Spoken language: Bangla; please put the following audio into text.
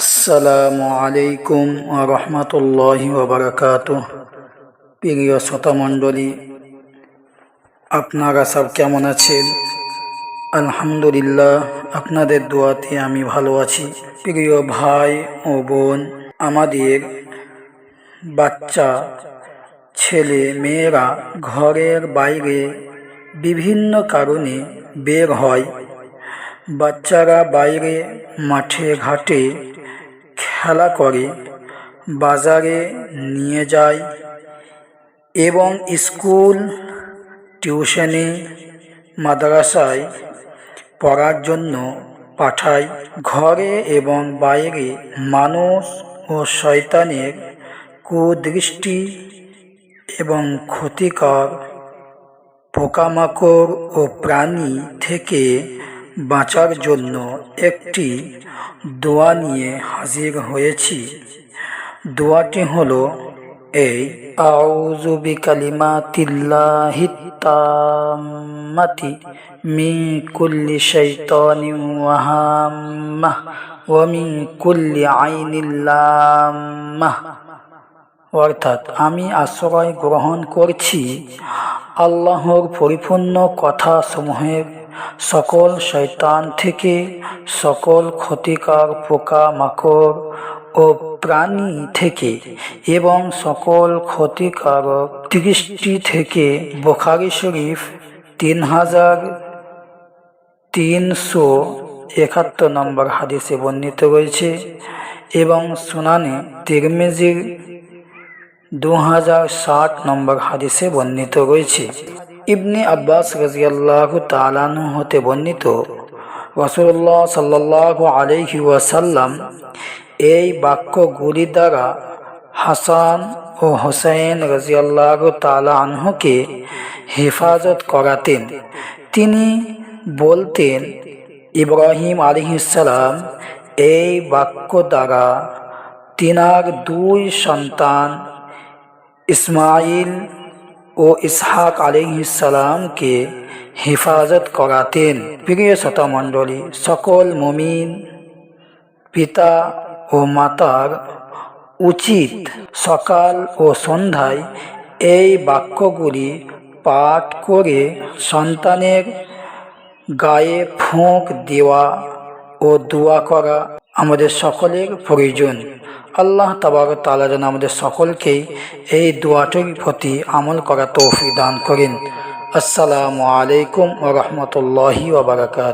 আসসালামু আলাইকুম রহমতুল্লাহি ওবরাকাত প্রিয় শ্রোতামণ্ডলী, আপনারা সব কেমন আছেন? আলহামদুলিল্লাহ, আপনাদের দোয়াতে আমি ভালো আছি। প্রিয় ভাই ও বোন, আমাদের বাচ্চা, ছেলে, মেয়েরা ঘরের বাইরে বিভিন্ন কারণে বের হয়। বাচ্চারা বাইরে, মাঠে, ঘাটে খেলা করে, বাজারে নিয়ে যায় এবং স্কুল, টিউশনে, মাদ্রাসায় পড়ার জন্য পাঠায়। ঘরে এবং বাইরে মানুষ ও শয়তানের কুদৃষ্টি এবং ক্ষতিকর পোকামাকড় ও প্রাণী থেকে বাঁচার জন্য একটি দোয়া নিয়ে হাজির হয়েছি। দোয়াটি হলো, এই আউযু বিকালিমাতিল্লাহিত তাম্মাতি মিন কুল্লি শাইতানিন ওয়া হাম্মাহ ওয়া কুল্লি অর্থাৎ আমি আশ্রয় গ্রহণ করছি আল্লাহর পরিপূর্ণ কথাসমূহের সকল শয়তান থেকে সকল ক্ষতিকর পোকা মাকড় ও প্রাণী থেকে এবং সকল ক্ষতিকারক দৃষ্টি থেকে বোখারি শরীফ তিন হাজার তিনশো একাত্তর নম্বর হাদিসে বর্ণিত রয়েছে এবং সুনানে তিরমেজির দু হাজার ষাট নম্বর হাদিসে বর্ণিত রয়েছে। ইবনে আব্বাস রাজিয়াল্লাহ তালানু হতে বর্ণিত রসুল্লাহ সাল্লাহ আলহি ওয়াসাল্লাম এই বাক্যগুলি দ্বারা হাসান ও হোসেন রাজিয়াল্লাহ তালা আনহুকে হেফাজত করাতেন। তিনি বলতেন, ইব্রাহিম আলিহিসাল্লাম এই বাক্য দ্বারা তিনার দুই সন্তান ইসমাইল ও ইসহাক আলিহিসাল্লামকে হেফাজত করাতেন। প্রিয় শতমণ্ডলী সকল মমিন পিতা ও মাতার উচিত সকাল ও সন্ধ্যায় এই বাক্যগুলি পাঠ করে সন্তানের গায়ে ফোঁক দেওয়া ও দোয়া করা। আমাদের সকলের প্রয়োজন। আল্লাহ তাবার তালা যেন আমাদের সকলকেই এই দোয়াটির প্রতি আমল করা তৌফি দান করেন। আসসালামু আলাইকুম ও রহমতুল্লাহি ওবরাকাত